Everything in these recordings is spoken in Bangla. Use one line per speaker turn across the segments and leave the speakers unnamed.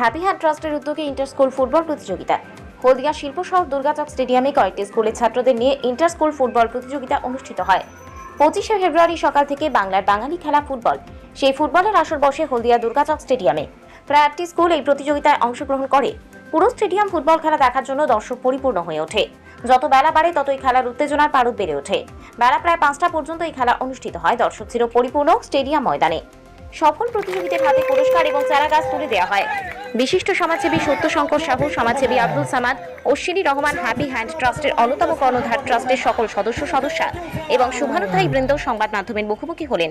হ্যাপি হ্যান্ড ট্রাস্টের উদ্যোগে ইন্টার স্কুল ফুটবল প্রতিযোগিতা। হলদিয়া শিল্প শহর দুর্গাচক স্টেডিয়ামে কয়েকটি স্কুলের ছাত্রদের নিয়ে ইন্টার স্কুল ফুটবল প্রতিযোগিতা অনুষ্ঠিত হয়। পঁচিশে ফেব্রুয়ারি সকাল থেকে বাংলার বাঙালি খেলা ফুটবল। সেই ফুটবলের আসর বসে হলদিয়া দুর্গাচক স্টেডিয়ামে। প্রায় আটটি স্কুল এই প্রতিযোগিতায় অংশগ্রহণ করে। পুরো স্টেডিয়াম ফুটবল খেলা দেখার জন্য দর্শক পরিপূর্ণ হয়ে ওঠে। যত বেলা বাড়ে, ততই খেলার উত্তেজনার পারদ বেড়ে ওঠে। বেলা প্রায় পাঁচটা পর্যন্ত এই খেলা অনুষ্ঠিত হয়। দর্শক ছিল পরিপূর্ণ স্টেডিয়াম ময়দানে। সফল প্রতিযোগীদের হাতে পুরস্কার এবং চারা গাছ তুলে দেওয়া হয়। বিশিষ্ট সমাজসেবী সত্যশঙ্কর সাহু, সমাজসেবী আব্দুল সামাদ, অশ্বিনী রহমান হ্যাপি হ্যান্ড ট্রাস্টের অন্যতম কর্ণধার ট্রাস্টের সকল সদস্য সদস্যা এবং শুভানুধ্যায়ী বৃন্দ সংবাদ মাধ্যমের মুখোমুখি হলেন।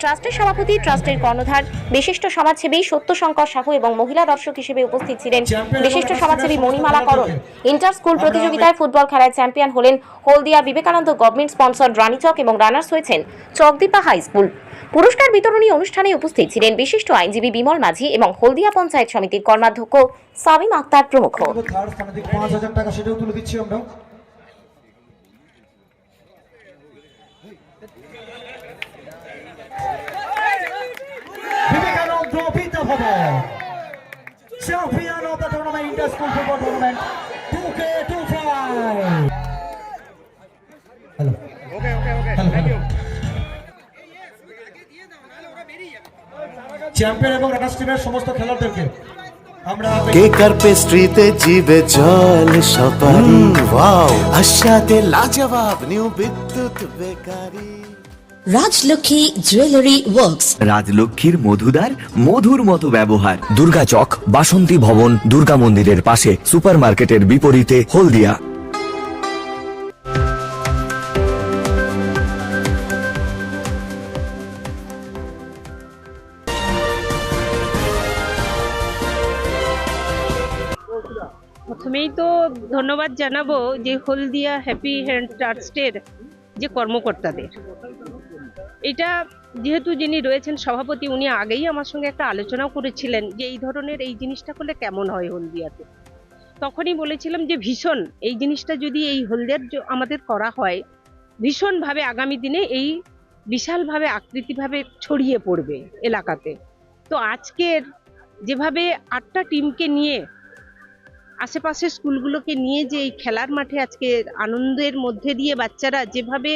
ট্রাস্টের সভাপতি, ট্রাস্টের কর্ণধার, বিশিষ্ট সমাজসেবী সত্যশঙ্কর সাহু এবং মহিলা দর্শক হিসেবে উপস্থিত ছিলেন বিশিষ্ট সমাজসেবী মণিমালা করণ। ইন্টার স্কুল প্রতিযোগিতায় ফুটবল খেলায় চ্যাম্পিয়ন হলেন হলদিয়া বিবেকানন্দ গভর্নমেন্ট স্পন্সর রানীচক এবং রানার্স হয়েছেন চকদীপা হাই স্কুল। পুরস্কার বিতরণী অনুষ্ঠানে উপস্থিত ছিলেন বিশিষ্ট আইনজীবী বিমল মাঝি এবং হলদিয়া পঞ্চায়েত সমিতির কর্মাধ্যক্ষ সামিম আক্তার প্রমুখ।
2K25 চ্যাম্পিয়ন এবং রানার্স টিমের সমস্ত খেলোয়াড়দেরকে
কেকার পেস্ট্রিতে জিবে জল সপারি ওয়াও আশাতে লাজবাব new Bidyut bakery.
Rajlakshmi jewellery works.
রাজলক্ষ্মীর মধুদার মধুর মতো ব্যবহার। দুর্গা চক বাসন্তী ভবন দুর্গা মন্দিরের পাশে সুপারমার্কেটের বিপরীতে হলদিয়া।
প্রথমেই তো ধন্যবাদ জানাব যে হলদিয়া হ্যাপি হ্যান্ড ট্রাস্টের যে কর্মকর্তাদের। এটা যেহেতু যিনি রয়েছেন সভাপতি, উনি আগেই আমার সঙ্গে একটা আলোচনাও করেছিলেন যে এই ধরনের এই জিনিসটা করলে কেমন হয় হলদিয়াতে। তখনই বলেছিলাম যে ভীষণ এই জিনিসটা যদি এই হলদিয়ার আমাদের করা হয়, ভীষণভাবে আগামী দিনে এই বিশালভাবে আকৃতিভাবে ছড়িয়ে পড়বে এলাকাতে। তো আজকের যেভাবে আটটা টিমকে নিয়ে আশেপাশের স্কুলগুলোকে নিয়ে যে এই খেলার মাঠে আজকে আনন্দের মধ্যে দিয়ে বাচ্চারা যেভাবে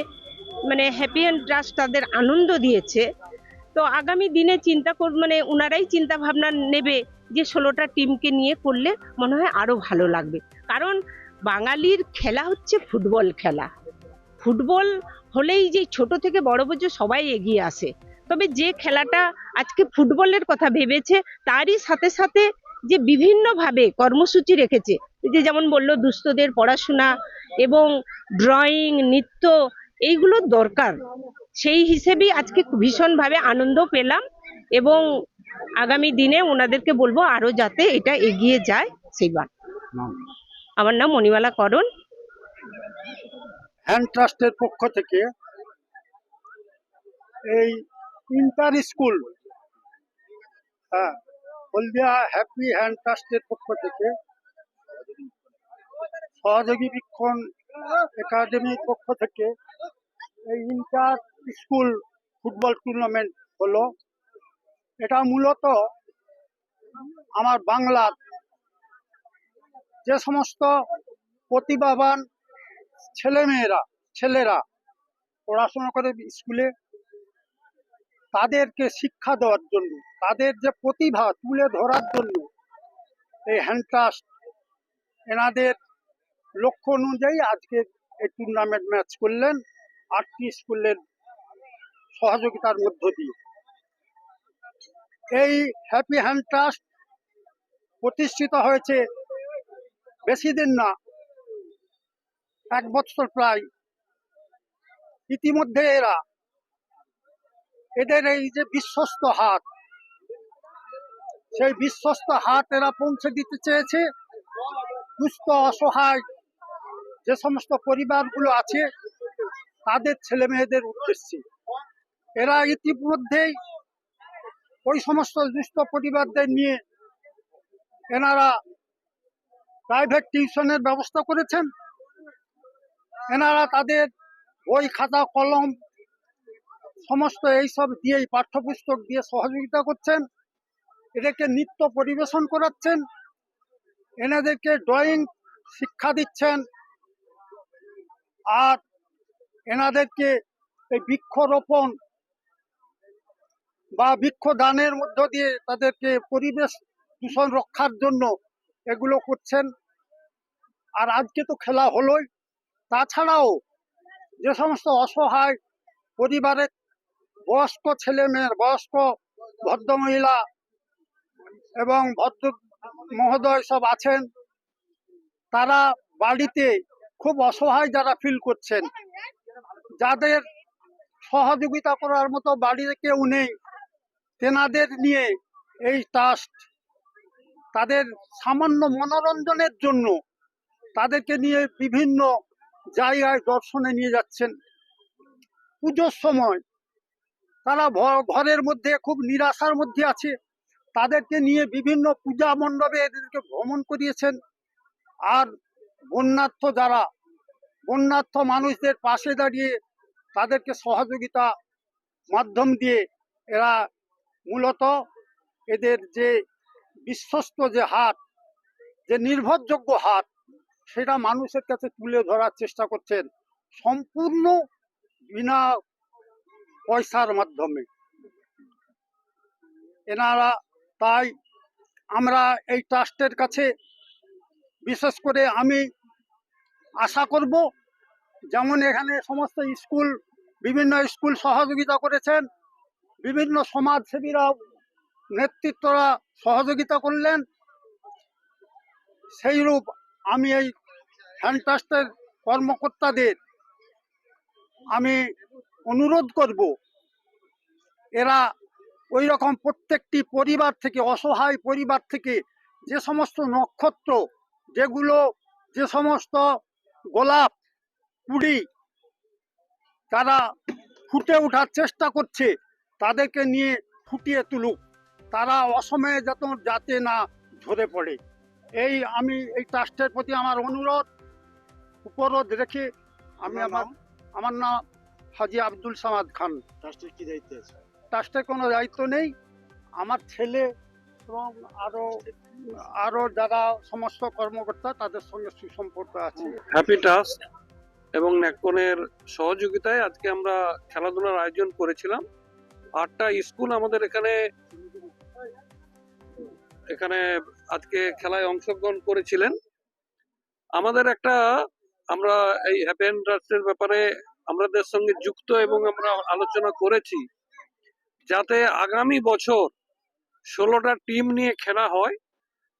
মানে হ্যাপি অ্যান্ড ট্রাস্ট তাদের আনন্দ দিয়েছে, তো আগামী দিনে চিন্তা কর মানে ওনারাই চিন্তা ভাবনা নেবে যে ষোলোটা টিমকে নিয়ে করলে মনে হয় আরও ভালো লাগবে। কারণ বাঙালির খেলা হচ্ছে ফুটবল খেলা। ফুটবল হলেই যে ছোট থেকে বড় পর্যন্ত সবাই এগিয়ে আসে। তবে যে খেলাটা আজকে ফুটবলের কথা ভেবেছে, তারই সাথে সাথে যে বিভিন্নভাবে কর্মসূচি রেখেছে। যে যেমন বলল, দুস্থদের পড়াশোনা এবং ড্রয়িং নৃত্য এইগুলোর দরকার। সেই হিসেবেই আজকে ভীষণভাবে আনন্দ পেলাম এবং আগামী দিনে ওনাদেরকে বলব আরও যাতে এটা এগিয়ে যায় সেইবার আমার নাম মণিমালা করণ।
হ্যান্ড ট্রাস্টের পক্ষ থেকে এই ইন্টার স্কুল হ্যাঁ হলদিয়া হ্যাপি হ্যান্ড ট্রাস্টের পক্ষ থেকে সহযোগী বীক্ষণ একাডেমির পক্ষ থেকে এই ইন্টার স্কুল ফুটবল টুর্নামেন্ট হলো। এটা মূলত আমার বাংলার যে সমস্ত প্রতিভাবান ছেলেমেয়েরা, ছেলেরা পড়াশোনা করে স্কুলে তাদেরকে শিক্ষা দেওয়ার জন্য, তাদের যে প্রতিভা তুলে ধরার জন্য এই হ্যান্ড ট্রাস্ট এনাদের লক্ষ্য অনুযায়ী আজকে এই টুর্নামেন্ট ম্যাচ করলেন আটটি স্কুলের সহযোগিতার মধ্য দিয়ে। এই হ্যাপি হ্যান্ড ট্রাস্ট প্রতিষ্ঠিত হয়েছে বেশি দিন না, এক বছর প্রায়। ইতিমধ্যে এরা এদের এই যে বিশ্বস্ত হাত সেই বিশ্বস্ত হাত এরা পৌঁছে দিতে চেয়েছে। দুস্থ, অসহায় যে সমস্ত পরিবারগুলো আছে, তাদের ছেলে মেয়েদের উদ্দেশ্যে। এরা ইতিমধ্যেই ওই সমস্ত দুস্থ পরিবারদের নিয়ে এনারা প্রাইভেট টিউশনের ব্যবস্থা করেছেন। এনারা তাদের বই, খাতা, কলম সমস্ত এইসব দিয়েই পাঠ্যপুস্তক দিয়ে সহযোগিতা করছেন, এদেরকে নৃত্য পরিবেশন করাচ্ছেন, এনাদেরকে ড্রয়িং শিক্ষা দিচ্ছেন, আর এনাদেরকে এই বৃক্ষরোপণ বা বৃক্ষদানের মধ্য দিয়ে তাদেরকে পরিবেশ দূষণ রক্ষার জন্য এগুলো করছেন। আর আজকে তো খেলা হলোই। তাছাড়াও যে সমস্ত অসহায় পরিবারের বয়স্ক ছেলে মেয়ের, বয়স্ক ভদ্রমহিলা এবং ভদ্র মহোদয় সব আছেন। তারা বাড়িতে খুব অসহায় যারা ফিল করছেন। যাদের সহযোগিতা করার মতো বাড়িতে কেউ নেই, তেনাদের নিয়ে এই ট্রাস্ট তাদের সামান্য মনোরঞ্জনের জন্য তাদেরকে নিয়ে বিভিন্ন জায়গায় দর্শনে নিয়ে যাচ্ছেন। পুজোর সময় তারা ঘরের মধ্যে খুব নিরাশার মধ্যে আছে। তাদেরকে নিয়ে বিভিন্ন পূজা মণ্ডপে এদেরকে ভ্রমণ করিয়েছেন। আর বন্যার্থ যারা, বন্যার্থ মানুষদের পাশে দাঁড়িয়ে তাদেরকে সহযোগিতা মাধ্যম দিয়ে এরা মূলত এদের যে বিশ্বস্ত যে হাত, যে নির্ভরযোগ্য হাত, সেটা মানুষের কাছে তুলে ধরার চেষ্টা করছেন। সম্পূর্ণ বিনা পয়সার মাধ্যমে। এনারা তাই আমরা এই ট্রাস্টের কাছে বিশেষ করে আমি আশা করব, যেমন এখানে সমস্ত স্কুল, বিভিন্ন স্কুল সহযোগিতা করেছেন, বিভিন্ন সমাজসেবীরা নেতৃত্বরা সহযোগিতা করলেন। সেইরূপ আমি এই হ্যান্ড ট্রাস্টের কর্মকর্তাদের আমি অনুরোধ করব এরা ওই রকম প্রত্যেকটি পরিবার থেকে অসহায় পরিবার থেকে যে সমস্ত নক্ষত্র যেগুলো যে সমস্ত গোলাপ কুড়ি তারা ফুটে ওঠার চেষ্টা করছে তাদেরকে নিয়ে ফুটিয়ে তুলুক। তারা অসময়ে যত যাতে না ঝরে পড়ে। এই আমি এই ট্রাস্টের প্রতি আমার অনুরোধ উপরোধ রেখে আমি আমার আমার নাম হাজি আব্দুল সামাদ খান।
ট্রাস্টের কি দায়িত্ব আছে?
ট্রাস্টের কোনো দায়িত্ব নেই। আমার ছেলে এবং আরও আরও যারা সমস্ত কর্মকর্তা তাদের সঙ্গে সুসম্পর্ক আছে।
হ্যাপি ট্রাস্ট এবং ন্যাকনের সহযোগিতায় আজকে আমরা খেলাধুলার আয়োজন করেছিলাম। আটটা স্কুল আমাদের এখানে এখানে আজকে খেলায় অংশগ্রহণ করেছিলেন। আমাদের একটা আমরা এই হ্যাপি এন্ড ট্রাস্টের ব্যাপারে আমাদের সঙ্গে যুক্ত এবং আমরা আলোচনা করেছি যাতে আগামী বছর ষোলোটা টিম নিয়ে খেলা হয়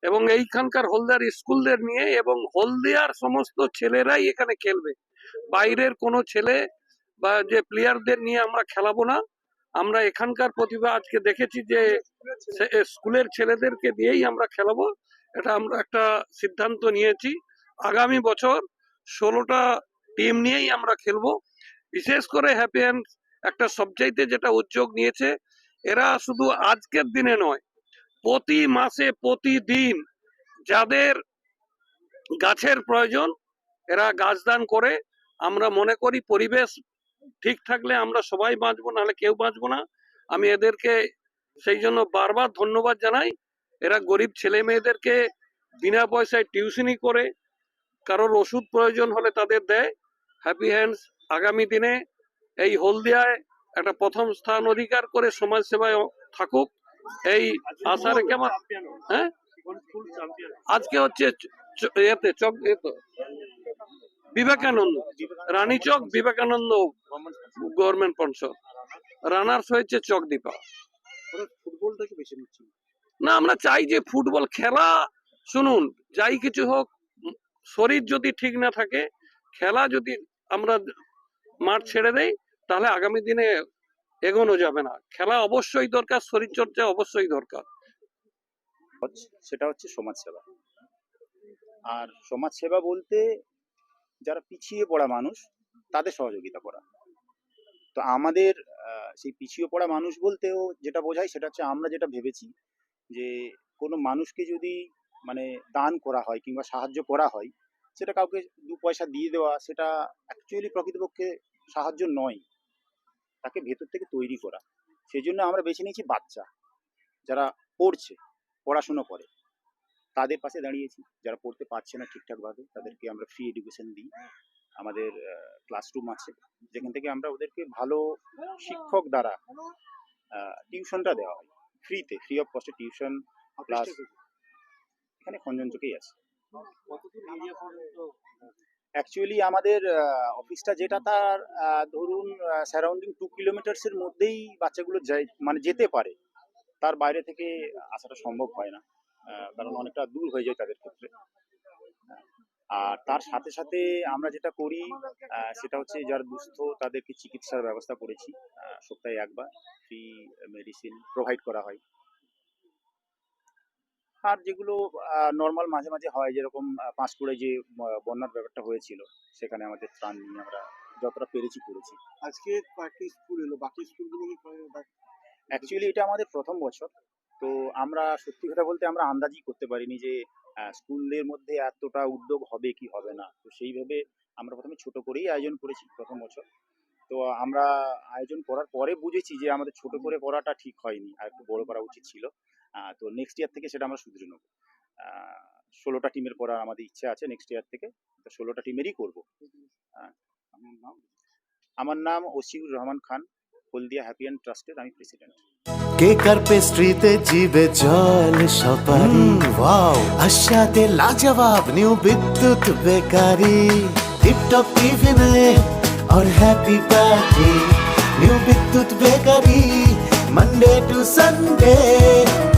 এবং এইখানকার হলদিয়ার স্কুলদের নিয়ে এবং হলদিয়ার সমস্ত ছেলেরাই এখানে খেলবে। বাইরের কোনো ছেলে বা যে প্লেয়ারদের নিয়ে আমরা খেলাবো না। আমরা এখানকার প্রতিভা আজকে দেখেছি যে স্কুলের ছেলেদেরকে দিয়েই আমরা খেলাবো। এটা আমরা একটা সিদ্ধান্ত নিয়েছি। আগামী বছর ষোলোটা টিম নিয়েই আমরা খেলব। বিশেষ করে হ্যাপি এন্ড একটা সবচাইতে যেটা উদ্যোগ নিয়েছে, এরা শুধু আজকের দিনে নয়, প্রতি মাসে, প্রতিদিন যাদের গাছের প্রয়োজন, এরা গাছ দান করে, আমরা মনে করি পরিবেশ ঠিক থাকলে আমরা সবাই বাঁচবো, নাহলে কেউ বাঁচবো না। আমি এদেরকে সেই জন্য বারবার ধন্যবাদ জানাই। এরা গরিব ছেলে মেয়েদেরকে বিনা পয়সায় টিউশনি করে, কারোর ওষুধ প্রয়োজন হলে তাদের দেয়। হ্যাপি হ্যান্ডস আগামী দিনে এই হলদিয়ায় একটা প্রথম স্থান অধিকার করে সমাজ সেবায় থাকুক। এই আশা রেখে আমার হ্যাঁ? আজকে হচ্ছে এতে চক এতো বিবেকানন্দ। রানীচক বিবেকানন্দ গভর্নমেন্ট পঞ্চায়েত রানার্স হয়েছে
বেছে নিচ্ছি
না, আমরা চাই যে ফুটবল খেলা, শুনুন, যাই কিছু হোক, শরীর যদি ঠিক না থাকে, খেলা যদি আমরা মাঠ ছেড়ে দেই, তাহলে আগামী দিনে এগোনো যাবে না। খেলা অবশ্যই দরকার শরীর চর্চা অবশ্যই দরকার।
সেটা হচ্ছে সমাজসেবা। আর সমাজসেবা বলতে যারা পিছিয়ে পড়া মানুষ, তাদের সহযোগিতা করা। তো আমাদের সেই পিছিয়ে পড়া মানুষ বলতেও যেটা বোঝায় সেটা হচ্ছে আমরা যেটা ভেবেছি যে কোনো মানুষকে যদি মানে দান করা হয় কিংবা সাহায্য করা হয়, সেটা কাউকে দু পয়সা দিয়ে দেওয়া, সেটা অ্যাকচুয়ালি প্রকৃতপক্ষে সাহায্য নয়। তাকে ভেতর থেকে তৈরি করা। সেই জন্য আমরা বেছে নিয়েছি বাচ্চা যারা পড়ছে পড়াশুনো করে। তাদের পাশে দাঁড়িয়েছি। যারা পড়তে পারছে না ঠিকঠাকভাবে তাদেরকে আমরা ফ্রি এডুকেশন দিই। আমাদের ক্লাসরুম আছে। যেখান থেকে আমরা ওদেরকে ভালো শিক্ষক দ্বারা টিউশনটা দেওয়া হয়। ফ্রিতে ফ্রি অফ কস্টে টিউশন ক্লাস এখানে খঞ্জনচকেই আছে। অ্যাকচুয়ালি আমাদের অফিসটা যেটা তার ধরুন সারাউন্ডিং টু কিলোমিটার্সের মধ্যেই বাচ্চাগুলো মানে যেতে পারে। তার বাইরে থেকে আসাটা সম্ভব হয় না কারণ অনেকটা দূর হয়ে যায় তাদের ক্ষেত্রে। আর তার সাথে সাথে আমরা যেটা করি সেটা হচ্ছে যারা দুস্থ, তাদেরকে চিকিৎসার ব্যবস্থা করেছি সপ্তাহে একবার ফ্রি মেডিসিন প্রোভাইড করা হয়। আর যেগুলো নর্মাল মাঝে মাঝে হয় যেরকম পাঁশকুড়ে যে বন্যার ব্যাপারটা হয়েছিল সেখানে আমাদের ত্রাণ নিয়ে আমরা যতটা পেরেছি করেছি।
আজকে কয়েকটি স্কুল এলো বাকি স্কুলগুলো
অ্যাকচুয়ালি এটা আমাদের প্রথম বছর তো আমরা সত্যি কথা বলতে আমরা আন্দাজই করতে পারিনি যে স্কুলের মধ্যে এতটা উদ্যোগ হবে কি হবে না। তো সেইভাবে আমরা প্রথমে ছোট করেই আয়োজন করেছি প্রথম বছর। তো আমরা আয়োজন করার পরে বুঝেছি যে আমাদের ছোট করে করাটা ঠিক হয়নি আর একটু বড় করা উচিত ছিল। তো নেক্সট ইয়ার থেকে সেটা আমরা শুধরে নেবো ষোলোটা টিমের করার আমাদের ইচ্ছা আছে নেক্সট ইয়ার থেকে তো ষোলোটা টিমেরই করবো আহ, আমার নাম আমার নাম ওসিউর রহমান খান হলদিয়া হ্যাপি অ্যান্ড ট্রাস্টের আমি প্রেসিডেন্ট
কেক আর পেস্ট্রিতে জিবে জল সপারি ওয়াও আশাতে লাজবাব নিউ বিদ্যুৎ বেকারি টিপটপ টিফিনে और happy party new Bidyut bakery Monday to Sunday